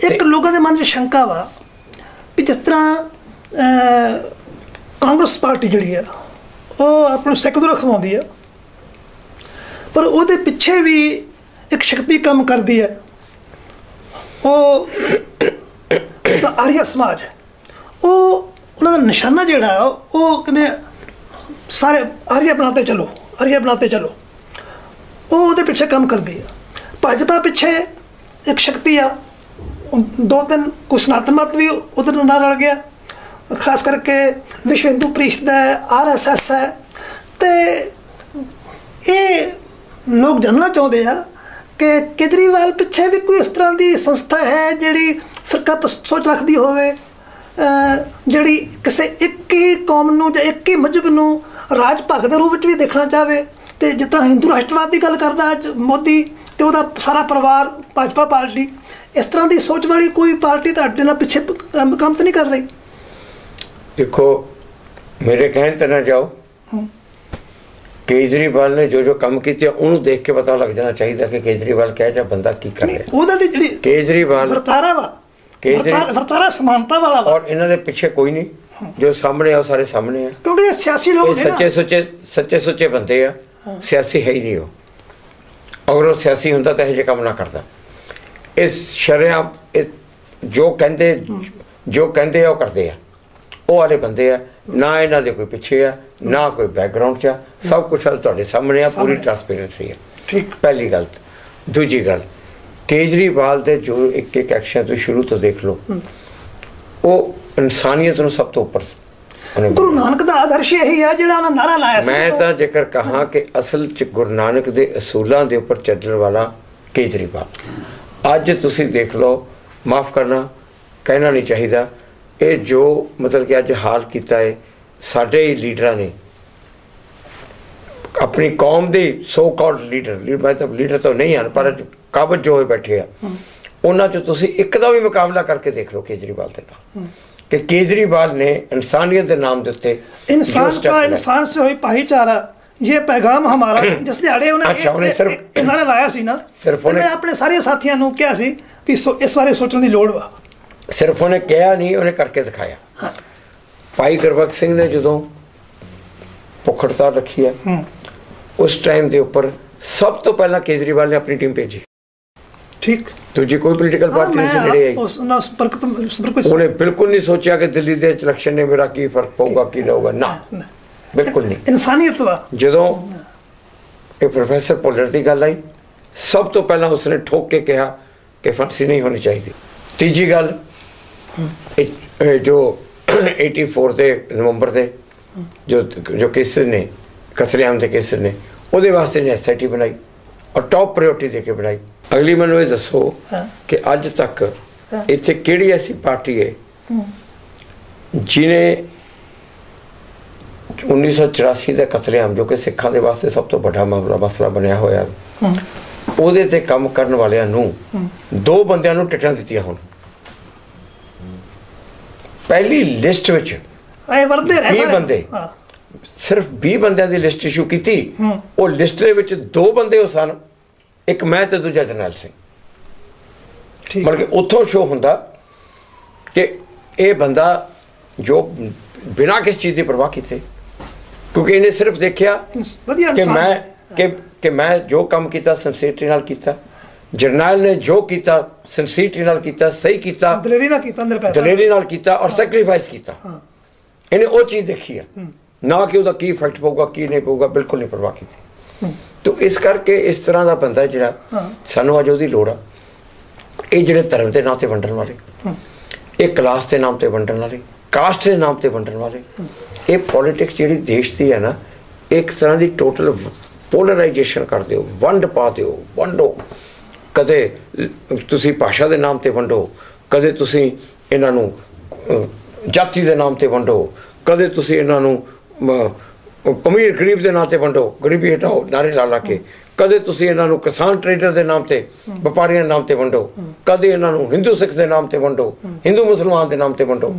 ਇੱਕ ਲੋਕਾਂ ਦੇ ਮਨ ਵਿੱਚ ਸ਼ੰਕਾ ਵਾ ਵੀ ਜਿਸ ਤਰ੍ਹਾਂ ਕਾਂਗਰਸ ਪਾਰਟੀ ਜਿਹੜੀ ਆ ਉਹ ਆਪ ਨੂੰ ਸੈਕੂਲਰ ਖਵਾਉਂਦੀ ਆ ਪਰ ਉਹਦੇ ਪਿੱਛੇ ਵੀ ਇੱਕ ਸ਼ਕਤੀ ਕੰਮ ਕਰਦੀ ਹੈ ਉਹ ਤਾਂ ਆਰੀਆ ਸਮਾਜ ਉਹ ਉਹਨਾਂ ਦਾ ਨਿਸ਼ਾਨਾ ਜਿਹੜਾ ਆ, ਉਹ ਕਹਿੰਦੇ ਸਾਰੇ ਆਰੀਆ ਬਣਾਤੇ ਚਲੋ ਆਰੀਆ ਬਣਾਤੇ ਚਲੋ। ਉਹ ਉਹਦੇ ਪਿੱਛੇ ਕੰਮ ਕਰਦੀ ਆ। ਭਾਜਪਾ ਪਿੱਛੇ ਇੱਕ ਸ਼ਕਤੀ ਆ ਦੋ ਤਿੰਨ ਕੁਛ ਸਨਾਤਨ ਮਤ ਵੀ ਉਹਦੇ ਨਾਲ ਰਲ ਗਿਆ। ਖਾਸ ਕਰਕੇ ਵਿਸ਼ਵ ਹਿੰਦੂ ਪ੍ਰੀਸ਼ਦ ਹੈ ਆਰਐਸਐਸ ਹੈ। ਤੇ ਇਹ ਲੋਕ ਜਾਣਨਾ ਚਾਹੁੰਦੇ ਆ ਕਿ ਕੇਜਰੀਵਾਲ ਪਿੱਛੇ ਵੀ ਕੋਈ ਇਸ ਤਰ੍ਹਾਂ ਦੀ ਸੰਸਥਾ ਹੈ ਜਿਹੜੀ ਫਿਰਕਾ ਪਸ- ਸੋਚ ਰੱਖਦੀ ਹੋਵੇ? ਜਿਹੜੀ ਕਿਸੇ ਇੱਕ ਹੀ ਕੌਮ ਨੂੰ ਜਾਂ ਇੱਕ ਹੀ ਮਜਹਬ ਨੂੰ ਰਾਜ ਭਾਗ ਦੇ ਰੂਪ ਵਿੱਚ ਵੀ ਦੇਖਣਾ ਚਾਹਵੇ ਤੇ ਜਿੱਦਾਂ ਹਿੰਦੂ ਰਾਸ਼ਟਰਵਾਦ ਦੀ ਗੱਲ ਕਰਦਾ ਅੱਜ ਮੋਦੀ ਤੇ ਉਹਦਾ ਸਾਰਾ ਪਰਿਵਾਰ ਭਾਜਪਾ ਪਾਰਟੀ ਇਸ ਤਰ੍ਹਾਂ ਦੀ ਸੋਚ ਵਾਲੀ ਕੋਈ ਪਾਰਟੀ ਤੁਹਾਡੇ ਨਾਲ ਪਿੱਛੇ ਕੰਮ ਕੰਮ ਤਾਂ ਨਹੀਂ ਕਰ ਰਹੀ? ਦੇਖੋ ਮੇਰੇ ਕਹਿਣ ਤੇ ਨਾ ਜਾਓ। ਕੇਜਰੀਵਾਲ ਨੇ ਜੋ ਜੋ ਕੰਮ ਕੀਤੇ ਉਹਨੂੰ ਦੇਖ ਕੇ ਪਤਾ ਲੱਗ ਜਾਣਾ ਚਾਹੀਦਾ ਕਿ ਕੇਜਰੀਵਾਲ ਕਿਹੋ ਜਿਹਾ ਬੰਦਾ ਕੀ ਕਰ ਰਿਹਾ। ਉਹਦਾ ਦੀ ਜਿਹੜੀ ਕੇਜਰੀਵਾਲ ਵਰਤਾਰਾ ਵਾ। ਕੇਜਰੀ- ਵਰਤਾਰਾ- ਸਮਾਨਤਾ ਵਾਲਾ ਔਰ ਇਹਨਾਂ ਦੇ ਪਿੱਛੇ ਕੋਈ ਨਹੀਂ। ਜੋ ਸਾਹਮਣੇ ਆ ਸਾਰੇ ਸਾਹਮਣੇ ਆ। ਕਿਉਂਕਿ ਇਹ ਸਿਆਸੀ ਲੋਕ ਨੇ ਨਾ। ਸੱਚੇ ਸੁੱਚੇ ਸੱਚੇ ਸੁੱਚੇ ਬੰਦੇ ਆ। ਸਿਆਸੀ ਹੈ ਹੀ ਨਹੀਂ ਉਹ। ਅਗਰ ਉਹ ਸਿਆਸੀ ਹੁੰਦਾ ਤਾਂ ਇਹ ਜਿਹੇ ਕੰਮ ਨਾ ਕਰਦਾ। ਇਸ ਸ਼ਰਿਆ ਜੋ ਕਹਿੰਦੇ ਜੋ ਕਹਿੰਦੇ ਆ ਉਹ ਕਰਦੇ ਆ। ਉਹ ਵਾਲੇ ਬੰਦੇ ਆ। ਨਾ ਇਹਨਾਂ ਦੇ ਕੋਈ ਪਿੱਛੇ ਆ ਨਾ ਕੋਈ ਬੈਕਗ੍ਰਾਉਂਡ ਚ ਆ। ਸਭ ਕੁਝ ਤੁਹਾਡੇ ਸਾਹਮਣੇ ਆ ਪੂਰੀ। ਟ੍ਰਾਂਸਪੇਰੈਂਸੀ ਆ। ਠੀਕ। ਪਹਿਲੀ ਗੱਲ। ਦੂਜੀ ਗੱਲ ਕੇਜਰੀਵਾਲ ਦੇ ਜੋ ਇੱਕ ਇੱਕ ਐਕਸ਼ਨ ਤੁਸੀਂ ਸ਼ੁਰੂ ਤੋਂ ਦੇਖ ਲਓ। ਉਹ ਇਨਸਾਨੀਅਤ ਨੂੰ ਸਭ ਤੋਂ ਉੱਪਰ ਗੁਰੂ ਨਾਨਕ ਦਾ ਆਦਰਸ਼ ਇਹੀ ਆ ਜਿਹੜਾ ਉਹਨਾਂ ਨਾਰਾ ਲਾਇਆ ਸੀ। ਮੈਂ ਤਾਂ ਜ਼ਿਕਰ ਕਹਾ ਕਿ ਅਸਲ ਚ ਗੁਰੂ ਨਾਨਕ ਦੇ ਅਸੂਲਾਂ ਦੇ ਉੱਪਰ ਚੱਲਣ ਵਾਲਾ ਕੇਜਰੀਵਾਲ। ਅੱਜ ਤੁਸੀਂ ਦੇਖ ਲਓ ਮਾਫ ਕਰਨਾ ਕਹਿਣਾ ਨਹੀਂ ਚਾਹੀਦਾ। ਇਹ ਜੋ ਮਤਲਬ ਕਿ ਅੱਜ ਹਾਲ ਕੀਤਾ ਹੈ ਸਾਡੇ ਹੀ ਲੀਡਰਾਂ ਨੇ। ਆਪਣੀ ਕੌਮ ਦੇ ਸੋ ਕਾਲਡ ਲੀਡਰ ਮੈਂ ਤਾਂ ਲੀਡਰ ਤਾਂ ਨਹੀਂ ਹਨ ਪਰ ਕਾਬਜ ਜੋ ਹੋਏ ਬੈਠੇ ਆ। ਉਹਨਾਂ ਚੋਂ ਤੁਸੀਂ ਇੱਕ ਦਾ ਵੀ ਮੁਕਾਬਲਾ ਕਰਕੇ ਦੇਖ ਲਓ ਕੇਜਰੀਵਾਲ ਦੇ ਨਾਲ। ਕਿ ਕੇਜਰੀਵਾਲ ਨੇ ਇਨਸਾਨੀਅਤ ਦੇ ਨਾਮ ਦੇ ਉੱਤੇ ਇਨਸਾਨ ਦਾ ਇਨਸਾਨ ਸੇ ਹੋਈ ਭਾਈਚਾਰਾ। ਇਹ ਪੈਗਾਮ ਹਮਾਰਾ ਜਿਸ ਦਿਹਾੜੇ ਉਹਨੇ ਉਹਨੇ ਸਿਰਫ ਇਹਨਾਂ ਲਾਇਆ ਸੀ ਨਾ ਸਿਰਫ ਉਹਨੇ ਆਪਣੇ ਸਾਰੇ ਸਾਥੀਆਂ ਨੂੰ ਕਿਹਾ ਸੀ ਕਿ ਇਸ ਬਾਰੇ ਸੋਚਣ ਦੀ ਲੋੜ ਵਾ। ਸਿਰਫ ਉਹਨੇ ਕਿਹਾ ਨਹੀਂ ਉਹਨੇ ਕਰਕੇ ਦਿਖਾਇਆ। ਭਾਈ ਗੁਰਬਖਸ਼ ਸਿੰਘ ਨੇ ਜਦੋਂ ਭੁੱਖ ਹੜਤਾਲ ਰੱਖੀ ਹੈ। ਉਸ ਟਾਈਮ ਦੇ ਉੱਪਰ ਸਭ ਤੋਂ ਪਹਿਲਾਂ ਕੇਜਰੀਵਾਲ ਨੇ ਆਪਣੀ ਟੀਮ ਭੇਜੀ। ਠੀਕ। ਦੂਜੀ ਕੋਈ ਪੋਲੀਟੀਕਲ ਪਾਰਟੀ ਨਹੀਂ ਸੀ ਨੇੜੇ ਆਈ। ਉਸ ਨਾਲ ਸੰਪਰਕ ਸੰਪਰਕ ਉਹਨੇ ਬਿਲਕੁਲ ਨਹੀਂ ਸੋਚਿਆ ਕਿ ਦਿੱਲੀ ਦੇ ਇਲੈਕਸ਼ਨ ਨੇ ਮੇਰਾ ਕੀ ਫ਼ਰਕ ਪਊਗਾ ਕੀ ਰਹੂਗਾ। ਨਾ। ਬਿਲਕੁਲ ਨਹੀਂ। ਇਨਸਾਨੀਅਤ ਵਾ। ਜਦੋਂ ਇਹ ਪ੍ਰੋਫੈਸਰ ਪੁਲਰ ਦੀ ਗੱਲ ਆਈ ਸਭ ਤੋਂ ਪਹਿਲਾਂ ਉਸਨੇ ਠੋਕ ਕੇ ਕਿਹਾ ਕਿ ਫਾਂਸੀ ਨਹੀਂ ਹੋਣੀ ਚਾਹੀਦੀ। ਤੀਜੀ ਗੱਲ ਜੋ 84 ਦੇ ਨਵੰਬਰ ਦੇ ਜੋ ਜੋ ਕੇਸ ਨੇ ਕਤਲੇਆਮ ਦੇ ਕੇਸ ਨੇ ਉਹਦੇ ਵਾਸਤੇ ਨੇ ਐਸਆਈਟੀ ਬਣਾਈ ਔਰ ਟੌਪ ਪ੍ਰਾਇੋਰਟੀ ਦੇ ਕੇ ਬਣਾਈ। ਅਗਲੀ ਮੈਨੂੰ ਇਹ ਦੱਸੋ ਹਾਂ। ਕਿ ਅੱਜ ਤੱਕ ਇੱਥੇ ਕਿਹੜੀ ਐਸੀ ਪਾਰਟੀ ਹੈ ਜਿਨੇ 1984 ਦਾ ਕਤਲੇਆਮ ਜੋ ਕਿ ਸਿੱਖਾਂ ਦੇ ਵਾਸਤੇ ਸਭ ਤੋਂ ਵੱਡਾ ਮਾਮਲਾ ਮਸਲਾ ਬਣਿਆ ਹੋਇਆ। ਉਹਦੇ ਤੇ ਕੰਮ ਕਰਨ ਵਾਲਿਆਂ ਨੂੰ ਦੋ ਬੰਦਿਆਂ ਨੂੰ ਟਿਕਟਾਂ ਦਿੱਤੀਆਂ ਹੁਣ। ਪਹਿਲੀ ਲਿਸਟ ਵਿੱਚ ਐ ਵਰਦੇ ਰਹਿ। ਬੰਦੇ। ਹਾਂ। ਸਿਰਫ 20 ਬੰਦਿਆਂ ਦੀ ਲਿਸਟ ਇਸ਼ੂ ਕੀਤੀ। ਹੂੰ। ਉਹ ਲਿਸਟ ਦੇ ਵਿੱਚ ਦੋ ਬੰਦੇ ਉਹ ਸਨ। ਇੱਕ ਮੈਂ ਤੇ ਦੂਜਾ ਜਰਨੈਲ ਸਿੰਘ ਠੀਕ। ਬਲਕਿ ਉੱਥੋਂ ਸ਼ੋ ਹੁੰਦਾ ਕਿ ਇਹ ਬੰਦਾ ਜੋ ਬਿਨਾਂ ਕਿਸ ਚੀਜ਼ ਦੀ ਪਰਵਾਹ ਕੀਤੇ ਕਿਉਂਕਿ ਇਹਨੇ ਸਿਰਫ ਦੇਖਿਆ ਕਿ ਮੈਂ। ਕਿ ਕਿ ਮੈਂ ਜੋ ਕੰਮ ਕੀਤਾ ਸਿੰਸੀਅਰਟੀ ਨਾਲ ਕੀਤਾ। ਜਰਨੈਲ ਨੇ ਜੋ ਕੀਤਾ ਸਿੰਸੀਅਰਟੀ ਨਾਲ ਕੀਤਾ ਸਹੀ ਕੀਤਾ। ਦਲੇਰੀ ਨਾ ਕੀਤਾ ਅੰਦਰ ਪੈਸਾ ਦਲੇਰੀ ਨਾਲ ਕੀਤਾ ਔਰ ਸੈਕਰੀਫਾਈਸ ਕੀਤਾ। ਹਾਂ। ਇਹਨੇ ਉਹ ਚੀਜ਼ ਦੇਖੀ ਆ। ਨਾ ਕਿ ਉਹਦਾ ਕੀ ਇਫੈਕਟ ਪਊਗਾ ਕੀ ਨਹੀਂ ਪਊਗਾ ਬਿਲਕੁਲ ਨਹੀਂ ਪਰਵਾਹ ਕੀਤੀ। ਤੋ ਇਸ ਕਰਕੇ ਇਸ ਤਰ੍ਹਾਂ ਦਾ ਬੰਦਾ ਜਿਹੜਾ। ਸਾਨੂੰ ਅੱਜ ਉਹਦੀ ਲੋੜ ਆ। ਇਹ ਜਿਹੜੇ ਧਰਮ ਦੇ ਨਾਮ ਤੇ ਵੰਡਣ ਵਾਲੇ ਇਹ ਕਲਾਸ ਦੇ ਨਾਮ ਤੇ ਵੰਡਣ ਵਾਲੇ ਕਾਸਟ ਦੇ ਨਾਮ ਤੇ ਵੰਡਣ ਵਾਲੇ ਇਹ ਪੋਲਿਟਿਕਸ ਜਿਹੜੀ ਦੇਸ਼ ਦੀ ਹੈ ਨਾ ਇੱਕ ਤਰ੍ਹਾਂ ਦੀ ਟੋਟਲ ਪੋਲਰਾਈਜੇਸ਼ਨ ਕਰ ਦਿਓ ਵੰਡ ਪਾ ਦਿਓ ਵੰਡੋ। ਕਦੇ ਤੁਸੀਂ ਭਾਸ਼ਾ ਦੇ ਨਾਮ ਤੇ ਵੰਡੋ ਕਦੇ ਤੁਸੀਂ ਇਹਨਾਂ ਨੂੰ ਜਾਤੀ ਦੇ ਨਾਮ ਤੇ ਵੰਡੋ ਕਦੇ ਤੁਸੀਂ ਇਹਨਾਂ ਨੂੰ ਅਮੀਰ ਗਰੀਬ ਦੇ ਨਾਂ ਤੇ ਵੰਡੋ, ਗਰੀਬੀ ਹਟਾਓ, ਨਾਰੇ ਲਾ ਲਾ ਕੇ। ਕਦੇ ਤੁਸੀਂ ਇਹਨਾਂ ਨੂੰ ਕਿਸਾਨ ਟ੍ਰੇਡਰ ਦੇ ਨਾਮ ਤੇ, ਵਪਾਰੀਆਂ ਦੇ ਨਾਮ ਤੇ ਵੰਡੋ। ਕਦੇ ਇਹਨਾਂ ਨੂੰ ਹਿੰਦੂ ਸਿੱਖ ਦੇ ਨਾਮ ਤੇ ਵੰਡੋ, ਹਿੰਦੂ ਮੁਸਲਮਾਨ ਦੇ ਨਾਮ ਤੇ ਵੰਡੋ।